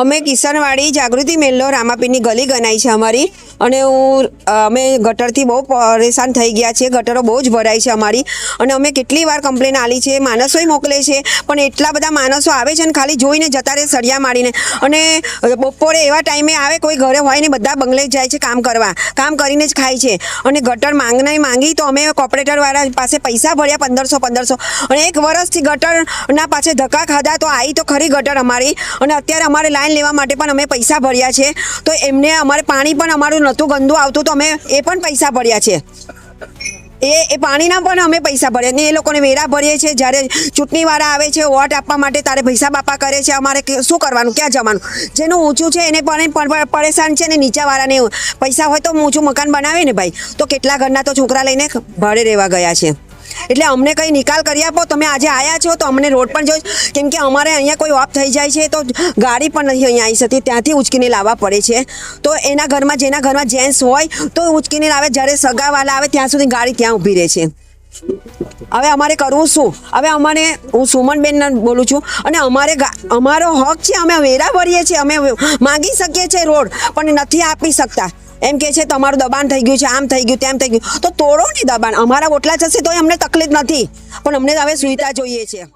અમે કિશનવાડી જાગૃતિ મેલ્લો રામાપીરની ગલી ગણાય છે અમારી. અને હું અમે ગટરથી બહુ પરેશાન થઈ ગયા છે ગટરો બહુ જ ભરાય છે અમારી. અને અમે કેટલી વાર કમ્પ્લેન આલી છે, માણસોય મોકલે છે, પણ એટલા બધા માણસો આવે છે ને ખાલી જોઈને જતા રહે સળિયા મારીને. અને બપોરે એવા ટાઈમે આવે, કોઈ ઘરે હોય ને બધા બંગલે જાય છે કામ કરવા. કામ કરીને જ ખાય છે. અને ગટર માંગના માંગી તો અમે કોર્પોરેટરવાળા પાસે પૈસા ભર્યા પંદરસો પંદરસો. અને એક વર્ષથી ગટરના પાસે ધક્કા ખાધા તો આવી તો ખરી ગટર અમારી. અને અત્યારે અમારે લાઈન લેવા માટે પણ અમે પૈસા ભર્યા છે. તો એમને અમારે પાણી પણ અમારું નહોતું, ગંદુ આવતું, તો અમે એ પણ પૈસા ભર્યા છે. એ એ પાણીના પણ અમે પૈસા ભરીએ ને એ લોકોને વેરા ભરીએ છીએ. જ્યારે ચૂંટણીવાળા આવે છે, વોટ આપવા માટે તારે પૈસા બાપા કરે છે. અમારે શું કરવાનું? ક્યાં જવાનું? જેનું ઊંચું છે, એને પણ પરેશાન છે ને નીચાવાળાને પૈસા હોય તો ઊંચું મકાન બનાવે ને ભાઈ, તો કેટલા ઘરના તો છોકરા લઈને ભાડે રહેવા ગયા છે. એટલે અમને કંઈ નિકાલ કરી આપો. તમે આજે આવ્યા છો તો અમને રોડ પણ જોઈ. કેમ કે અમારે અહીંયા કોઈ ઓફ થઈ જાય છે તો ગાડી પણ નથી અહીંયા આવી શકતી ત્યાંથી ઉચકીને લાવવા પડે છે. તો એના ઘરમાં, જેના ઘરમાં જેન્ટ્સ હોય તો ઉચકીને લાવે. જ્યારે સગાવાલા આવે ત્યાં સુધી ગાડી ત્યાં ઊભી રહે છે. હવે અમારે કરવું શું? હવે અમારે, હું સુમનબેન બોલું છું. અને અમારે અમારો હક છે, અમે વેરા ભરીએ છીએ. અમે માંગી શકીએ છીએ રોડ, પણ નથી આપી શકતા. એમ કે છે, તમારું દબાણ થઈ ગયું છે, આમ થઈ ગયું, તેમ થઈ ગયું. તો તોડો ને દબાણ. અમારા ઓટલા જશે તોય અમને તકલીફ નથી. પણ અમને હવે સુવિધા જોઈએ છે.